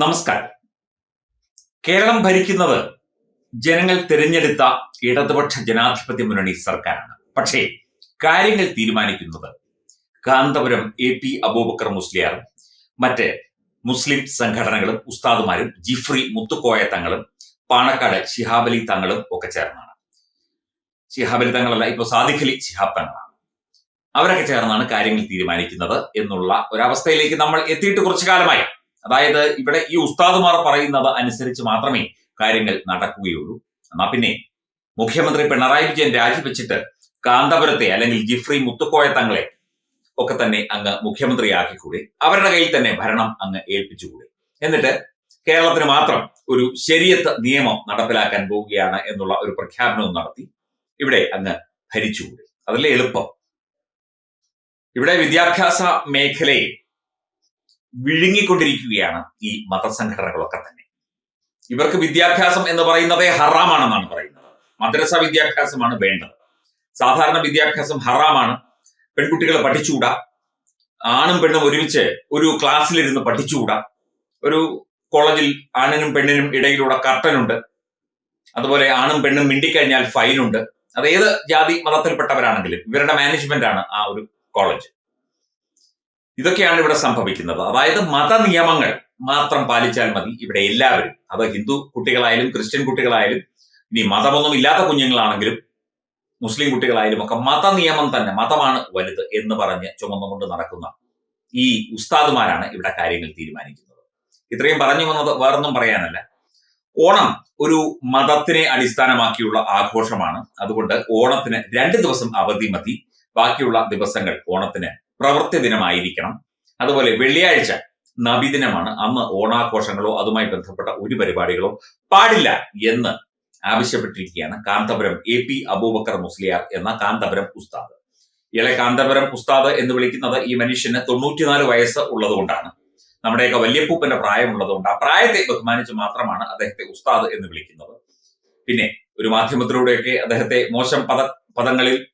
നമസ്കാരം. കേരളം ഭരിക്കുന്നത് ജനങ്ങൾ തിരഞ്ഞെടുത്ത ഇടതുപക്ഷ ജനാധിപത്യ മുന്നണി സർക്കാരാണ്. പക്ഷേ കാര്യങ്ങൾ തീരുമാനിക്കുന്നത് കാന്തപുരം എ പി അബൂബക്കർ മുസ്ലിയാറും മറ്റ് മുസ്ലിം സംഘടനകളും ഉസ്താദുമാരും ജിഫ്രി മുത്തുക്കോയ തങ്ങളും പാണക്കാട് ശിഹാബലി തങ്ങളും ഒക്കെ ചേർന്നാണ്. ശിഹാബലി തങ്ങളല്ല ഇപ്പോൾ സാദിഖലി ശിഹാബ് തങ്ങളാണ്. അവരൊക്കെ ചേർന്നാണ് കാര്യങ്ങൾ തീരുമാനിക്കുന്നത് എന്നുള്ള ഒരവസ്ഥയിലേക്ക് നമ്മൾ എത്തിയിട്ട് കുറച്ചു കാലമായി. അതായത് ഇവിടെ ഈ ഉസ്താദുമാർ പറയുന്നത് അനുസരിച്ച് മാത്രമേ കാര്യങ്ങൾ നടക്കുകയുള്ളൂ. എന്നാ പിന്നെ മുഖ്യമന്ത്രി പിണറായി വിജയൻ രാജിവെച്ചിട്ട് കാന്തപുരത്തെ അല്ലെങ്കിൽ ജിഫ്രി മുത്തുക്കോയ തങ്ങളെ ഒക്കെ തന്നെ അങ്ങ് മുഖ്യമന്ത്രിയാക്കിക്കൂടെ? അവരുടെ കയ്യിൽ തന്നെ ഭരണം അങ്ങ് ഏൽപ്പിച്ചുകൂടെ? എന്നിട്ട് കേരളത്തിന് മാത്രം ഒരു ശരിയത്ത് നിയമം നടപ്പിലാക്കാൻ പോവുകയാണ് എന്നുള്ള ഒരു പ്രഖ്യാപനവും നടത്തി ഇവിടെ അങ്ങ് ഭരിച്ചുകൂടെ? അതല്ലേ എളുപ്പം? ഇവിടെ വിദ്യാഭ്യാസ മേഖലയെ വിഴുങ്ങിക്കൊണ്ടിരിക്കുകയാണ് ഈ മതസംഘടനകളൊക്കെ തന്നെ. ഇവർക്ക് വിദ്യാഭ്യാസം എന്ന് പറയുന്നതേ ഹറാമാണെന്നാണ് പറയുന്നത്. മദ്രസ വിദ്യാഭ്യാസമാണ് വേണ്ടത്. സാധാരണ വിദ്യാഭ്യാസം ഹറാമാണ്. പെൺകുട്ടികളെ പഠിച്ചുകൂടാ. ആണും പെണ്ണും ഒരുമിച്ച് ഒരു ക്ലാസ്സിലിരുന്ന് പഠിച്ചുകൂടാ. ഒരു കോളേജിൽ ആണിനും പെണ്ണിനും ഇടയിലൂടെ കർട്ടനുണ്ട്. അതുപോലെ ആണും പെണ്ണും മിണ്ടിക്കഴിഞ്ഞാൽ ഫൈനുണ്ട്. അത് ഏത് ജാതി മതത്തിൽപ്പെട്ടവരാണെങ്കിലും ഇവരുടെ മാനേജ്മെന്റ് ആണ് ആ ഒരു കോളേജ്. ഇതൊക്കെയാണ് ഇവിടെ സംഭവിക്കുന്നത്. അതായത് മത നിയമങ്ങൾ മാത്രം പാലിച്ചാൽ മതി ഇവിടെ എല്ലാവരും. അത് ഹിന്ദു കുട്ടികളായാലും ക്രിസ്ത്യൻ കുട്ടികളായാലും ഇനി മതമൊന്നും ഇല്ലാത്ത കുഞ്ഞുങ്ങളാണെങ്കിലും മുസ്ലിം കുട്ടികളായാലും ഒക്കെ മത നിയമം തന്നെ മതമാണ് വലുത് എന്ന് പറഞ്ഞ് ചുമന്നുകൊണ്ട് നടക്കുന്ന ഈ ഉസ്താദുമാരാണ് ഇവിടെ കാര്യങ്ങൾ തീരുമാനിക്കുന്നത്. ഇത്രയും പറഞ്ഞു വന്നത് വേറൊന്നും പറയാനല്ല. ഓണം ഒരു മതത്തിനെ അടിസ്ഥാനമാക്കിയുള്ള ആഘോഷമാണ്. അതുകൊണ്ട് ഓണത്തിന് രണ്ട് ദിവസം അവധി മതി. ബാക്കിയുള്ള ദിവസങ്ങൾ ഓണത്തിന് പ്രവൃത്തി ദിനമായിരിക്കണം. അതുപോലെ വെള്ളിയാഴ്ച നബിദിനമാണ്. അന്ന് ഓണാഘോഷങ്ങളോ അതുമായി ബന്ധപ്പെട്ട ഒരു പരിപാടികളോ പാടില്ല എന്ന് ആവശ്യപ്പെട്ടിരിക്കുകയാണ് കാന്തപുരം എ പി അബൂബക്കർ മുസ്ലിയാർ എന്ന കാന്തപുരം ഉസ്താദ്. ഇയാളെ കാന്തപുരം ഉസ്താദ് എന്ന് വിളിക്കുന്നത് ഈ മനുഷ്യന് തൊണ്ണൂറ്റിനാല് വയസ്സ് ഉള്ളതുകൊണ്ടാണ്. നമ്മുടെയൊക്കെ വല്യപ്പൂപ്പന്റെ പ്രായമുള്ളതുകൊണ്ട് ആ പ്രായത്തെ ബഹുമാനിച്ച് മാത്രമാണ് അദ്ദേഹത്തെ ഉസ്താദ് എന്ന് വിളിക്കുന്നത്. പിന്നെ ഒരു മാധ്യമത്തിലൂടെയൊക്കെ അദ്ദേഹത്തെ മോശം പദ പദങ്ങളിൽ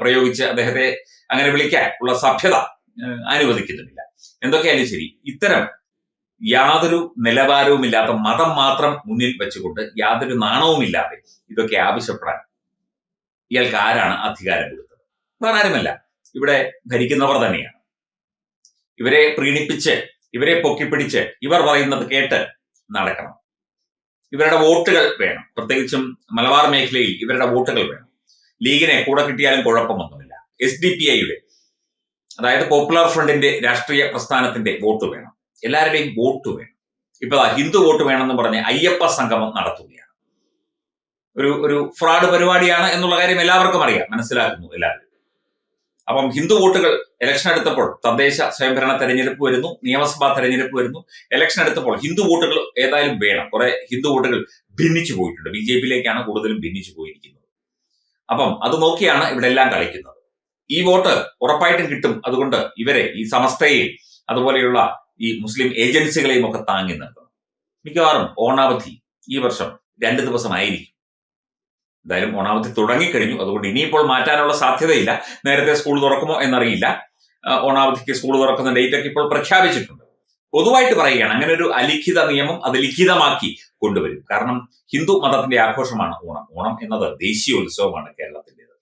പ്രയോഗിച്ച് അദ്ദേഹത്തെ അങ്ങനെ വിളിക്കാൻ ഉള്ള സഭ്യത അനുവദിക്കുന്നുമില്ല. എന്തൊക്കെയാലും ശരി ഇത്തരം യാതൊരു നിലവാരവുമില്ലാത്ത മതം മാത്രം മുന്നിൽ വെച്ചുകൊണ്ട് യാതൊരു നാണവുമില്ലാതെ ഇതൊക്കെ ആവശ്യപ്പെടാൻ ഇയാൾക്ക് ആരാണ് അധികാരം കൊടുത്തത്? വേറെ ആരുമല്ല ഇവിടെ ഭരിക്കുന്നവർ തന്നെയാണ്. ഇവരെ പ്രീണിപ്പിച്ച് ഇവരെ പൊക്കിപ്പിടിച്ച് ഇവർ പറയുന്നത് കേട്ട് നടക്കണം. ഇവരുടെ വോട്ടുകൾ വേണം. പ്രത്യേകിച്ചും മലബാർ മേഖലയിൽ ഇവരുടെ വോട്ടുകൾ വേണം. ലീഗിനെ കൂടെ കിട്ടിയാലും കുഴപ്പമൊന്നുമില്ല. എസ് ഡി പി ഐയുടെ അതായത് പോപ്പുലർ ഫ്രണ്ടിന്റെ രാഷ്ട്രീയ പ്രസ്ഥാനത്തിന്റെ വോട്ട് വേണം. എല്ലാവരുടെയും വോട്ട് വേണം. ഇപ്പൊ ഹിന്ദു വോട്ട് വേണമെന്ന് പറഞ്ഞ് അയ്യപ്പ സംഗമം നടത്തുകയാണ്. ഒരു ഒരു ഫ്രോഡ് പരിപാടിയാണ് എന്നുള്ള കാര്യം എല്ലാവർക്കും അറിയാം. മനസ്സിലാക്കുന്നു എല്ലാവരും. അപ്പം ഹിന്ദു വോട്ടുകൾ ഇലക്ഷൻ എടുത്തപ്പോൾ തദ്ദേശ സ്വയംഭരണ തെരഞ്ഞെടുപ്പ് വരുന്നു നിയമസഭാ തെരഞ്ഞെടുപ്പ് വരുന്നു. ഇലക്ഷൻ എടുത്തപ്പോൾ ഹിന്ദു വോട്ടുകൾ ഏതായാലും വേണം. കുറെ ഹിന്ദു വോട്ടുകൾ ഭിന്നിച്ചു പോയിട്ടുണ്ട്. ബി ജെ പിയിലേക്കാണ് കൂടുതലും ഭിന്നിച്ചു പോയിരിക്കുന്നത്. അപ്പം അത് നോക്കിയാണ് ഇവിടെ എല്ലാം കളിക്കുന്നത്. ഈ വോട്ട് ഉറപ്പായിട്ടും കിട്ടും അതുകൊണ്ട് ഇവരെ ഈ സമസ്തയെയും അതുപോലെയുള്ള ഈ മുസ്ലിം ഏജൻസികളെയും ഒക്കെ താങ്ങി നിർത്തണം. മിക്കവാറും ഓണാവധി ഈ വർഷം രണ്ട് ദിവസമായിരിക്കും. എന്തായാലും ഓണാവധി തുടങ്ങിക്കഴിഞ്ഞു. അതുകൊണ്ട് ഇനിയിപ്പോൾ മാറ്റാനുള്ള സാധ്യതയില്ല. നേരത്തെ സ്കൂൾ തുറക്കുമോ എന്നറിയില്ല. ഓണാവധിക്ക് സ്കൂൾ തുറക്കുന്ന ഡേറ്റ് ഒക്കെ ഇപ്പോൾ പ്രഖ്യാപിച്ചിട്ടുണ്ട്. പൊതുവായിട്ട് പറയുകയാണ് അങ്ങനെ ഒരു അലിഖിത നിയമം അത് ലിഖിതമാക്കി കൊണ്ടുവരും. കാരണം ഹിന്ദു മതത്തിന്റെ ആഘോഷമാണ് ഓണം. ഓണം എന്നത് ദേശീയോത്സവമാണ് കേരളത്തിന്റെത്.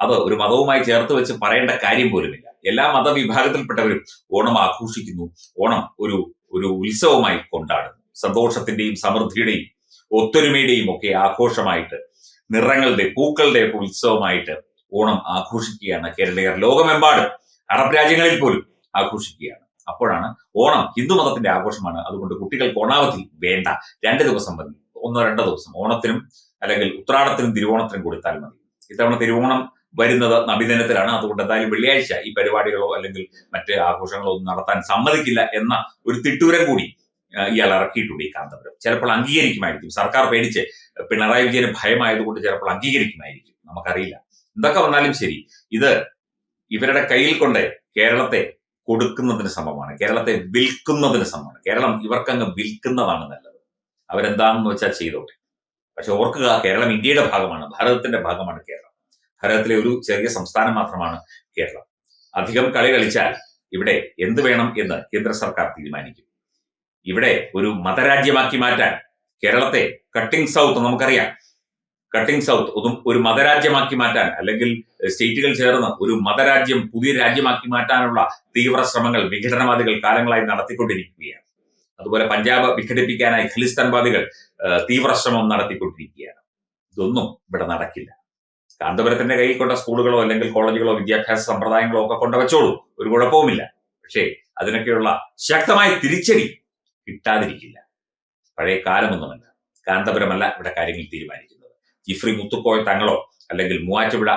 അത് ഒരു മതവുമായി ചേർത്ത് വെച്ച് പറയേണ്ട കാര്യം പോലുമില്ല. എല്ലാ മതവിഭാഗത്തിൽപ്പെട്ടവരും ഓണം ആഘോഷിക്കുന്നു. ഓണം ഒരു ഒരു ഉത്സവമായി കൊണ്ടാടുന്നു. സന്തോഷത്തിന്റെയും സമൃദ്ധിയുടെയും ഒത്തൊരുമയുടെയും ഒക്കെ ആഘോഷമായിട്ട് നിറങ്ങളുടെ പൂക്കളുടെ ഒക്കെ ഉത്സവമായിട്ട് ഓണം ആഘോഷിക്കുകയാണ് കേരളീയർ. ലോകമെമ്പാടും അറബ് രാജ്യങ്ങളിൽ പോലും ആഘോഷിക്കുകയാണ്. അപ്പോഴാണ് ഓണം ഹിന്ദു മതത്തിന്റെ ആഘോഷമാണ്. അതുകൊണ്ട് കുട്ടികൾക്ക് ഓണാവധി വേണ്ട. രണ്ട് ദിവസം മതി. ഒന്നോ രണ്ടോ ദിവസം. ഓണത്തിനും അല്ലെങ്കിൽ ഉത്രാടത്തിനും തിരുവോണത്തിനും കൊടുത്താൽ മതി. ഇത്തവണ തിരുവോണം വരുന്നത് നബിദിനത്തിലാണ്. അതുകൊണ്ട് എന്തായാലും വെള്ളിയാഴ്ച ഈ പരിപാടികളോ അല്ലെങ്കിൽ മറ്റ് ആഘോഷങ്ങളോ ഒന്നും നടത്താൻ സമ്മതിക്കില്ല എന്ന ഒരു തിട്ടൂരം കൂടി ഇയാൾ ഇറക്കിയിട്ടുണ്ട് ഈ കാന്തപുരം. ചിലപ്പോൾ അംഗീകരിക്കുമായിരിക്കും. സർക്കാർ പേടിച്ച് പിണറായി വിജയന് ഭയമായതുകൊണ്ട് ചിലപ്പോൾ അംഗീകരിക്കുമായിരിക്കും. നമുക്കറിയില്ല. എന്തൊക്കെ വന്നാലും ശരി. ഇത് ഇവരുടെ കയ്യിൽ കൊണ്ട് കേരളത്തെ കൊടുക്കുന്നതിന് സമമാണ്. കേരളത്തെ വിൽക്കുന്നതിന് സമമാണ്. കേരളം ഇവർക്കങ്ങ് വിൽക്കുന്നതാണ് നല്ലത്. അവരെന്താണെന്ന് വെച്ചാൽ ചെയ്തോട്ടെ. പക്ഷെ ഓർക്കുക കേരളം ഇന്ത്യയുടെ ഭാഗമാണ് ഭാരതത്തിന്റെ ഭാഗമാണ് കേരളം. ഭാരതത്തിലെ ഒരു ചെറിയ സംസ്ഥാനം മാത്രമാണ് കേരളം. അധികം കളി കളിച്ചാൽ ഇവിടെ എന്ത് വേണം എന്ന് കേന്ദ്ര സർക്കാർ തീരുമാനിക്കും. ഇവിടെ ഒരു മതരാജ്യമാക്കി മാറ്റാൻ കേരളത്തെ കട്ടിംഗ് സൗത്ത് നമുക്കറിയാം. കട്ടിംഗ് സൗത്ത് ഒന്നും ഒരു മതരാജ്യമാക്കി മാറ്റാൻ അല്ലെങ്കിൽ സ്റ്റേറ്റുകൾ ചേർന്ന് ഒരു മതരാജ്യം പുതിയ രാജ്യമാക്കി മാറ്റാനുള്ള തീവ്ര ശ്രമങ്ങൾ വിഘടനവാദികൾ കാലങ്ങളായി നടത്തിക്കൊണ്ടിരിക്കുകയാണ്. അതുപോലെ പഞ്ചാബ് വിഘടിപ്പിക്കാനായി ഖലിസ്ഥാൻവാദികൾ തീവ്ര ശ്രമം നടത്തിക്കൊണ്ടിരിക്കുകയാണ്. ഇതൊന്നും ഇവിടെ നടക്കില്ല. കാന്തപുരത്തിന്റെ കയ്യിൽ കൊണ്ട സ്കൂളുകളോ അല്ലെങ്കിൽ കോളേജുകളോ വിദ്യാഭ്യാസ സമ്പ്രദായങ്ങളോ ഒക്കെ കൊണ്ടുവച്ചോളൂ. ഒരു കുഴപ്പവുമില്ല. പക്ഷേ അതിനൊക്കെയുള്ള ശക്തമായ തിരിച്ചടി കിട്ടാതിരിക്കില്ല. പഴയ കാലമൊന്നുമല്ല. കാന്തപുരമല്ല ഇവിടെ കാര്യങ്ങൾ തീരുമാനിക്കുന്നത് ജിഫ്രി മുത്തുക്കോയ തങ്ങളോ അല്ലെങ്കിൽ മൂവാറ്റുപുഴ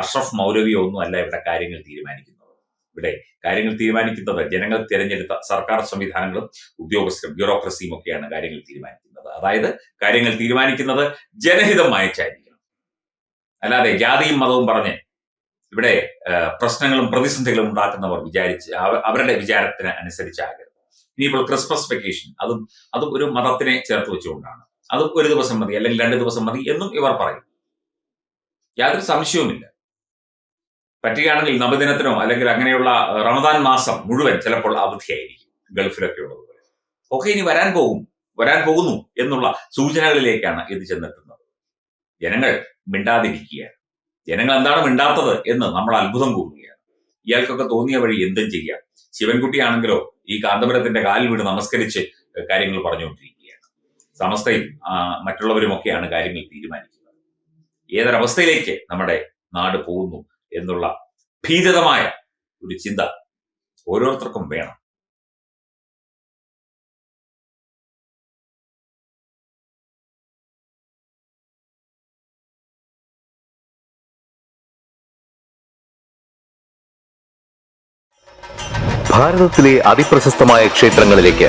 അഷ്റഫ് മൗലവിയോ ഒന്നും അല്ല ഇവിടെ കാര്യങ്ങൾ തീരുമാനിക്കുന്നത്. ഇവിടെ കാര്യങ്ങൾ തീരുമാനിക്കുന്നത് ജനങ്ങൾ തിരഞ്ഞെടുത്ത സർക്കാർ സംവിധാനങ്ങളും ഉദ്യോഗസ്ഥരും ബ്യൂറോക്രസിയും ഒക്കെയാണ് കാര്യങ്ങൾ തീരുമാനിക്കുന്നത്. അതായത് കാര്യങ്ങൾ തീരുമാനിക്കുന്നത് ജനഹിതം വായിച്ചായിരിക്കണം. അല്ലാതെ ജാതിയും മതവും പറഞ്ഞ് ഇവിടെ പ്രശ്നങ്ങളും പ്രതിസന്ധികളും ഉണ്ടാക്കുന്നവർ വിചാരിച്ച് അവരുടെ വിചാരത്തിന് അനുസരിച്ചാകരുത് ഇനിയിപ്പോൾ ക്രിസ്മസ് വെക്കേഷൻ അതും അതും ഒരു മതത്തിനെ ചേർത്ത് വെച്ചുകൊണ്ടാണ്. അതും ഒരു ദിവസം മതി അല്ലെങ്കിൽ രണ്ട് ദിവസം മതി എന്നും ഇവർ പറയും. യാതൊരു സംശയവുമില്ല. പറ്റുകയാണെങ്കിൽ നവദിനത്തിനോ അല്ലെങ്കിൽ അങ്ങനെയുള്ള റമദാൻ മാസം മുഴുവൻ ചിലപ്പോൾ അവധിയായിരിക്കും ഗൾഫിലൊക്കെ ഉള്ളതുപോലെ ഒക്കെ ഇനി വരാൻ പോകും വരാൻ പോകുന്നു എന്നുള്ള സൂചനകളിലേക്കാണ് ഇത് ചെന്നെത്തുന്നത്. ജനങ്ങൾ മിണ്ടാതിരിക്കുകയാണ്. ജനങ്ങൾ എന്താണ് മിണ്ടാത്തത് എന്ന് നമ്മൾ അത്ഭുതം കൂടുകയാണ് ഇയാൾക്കൊക്കെ തോന്നിയ വഴി എന്തും ചെയ്യാം. ശിവൻകുട്ടിയാണെങ്കിലോ ഈ കാന്തപുരത്തിന്റെ കാലിൽ വീട് നമസ്കരിച്ച് കാര്യങ്ങൾ പറഞ്ഞുകൊണ്ടിരിക്കുകയാണ്. സമസ്തയും മറ്റുള്ളവരുമൊക്കെയാണ് കാര്യങ്ങൾ തീരുമാനിക്കുന്നത്. ഏതൊരവസ്ഥയിലേക്ക് നമ്മുടെ നാട് പോകുന്നു എന്നുള്ള ഭീതതമായ ഒരു ചിന്ത ഓരോരുത്തർക്കും വേണം. ഭാരതത്തിലെ അതിപ്രശസ്തമായ ക്ഷേത്രങ്ങളിലേക്ക്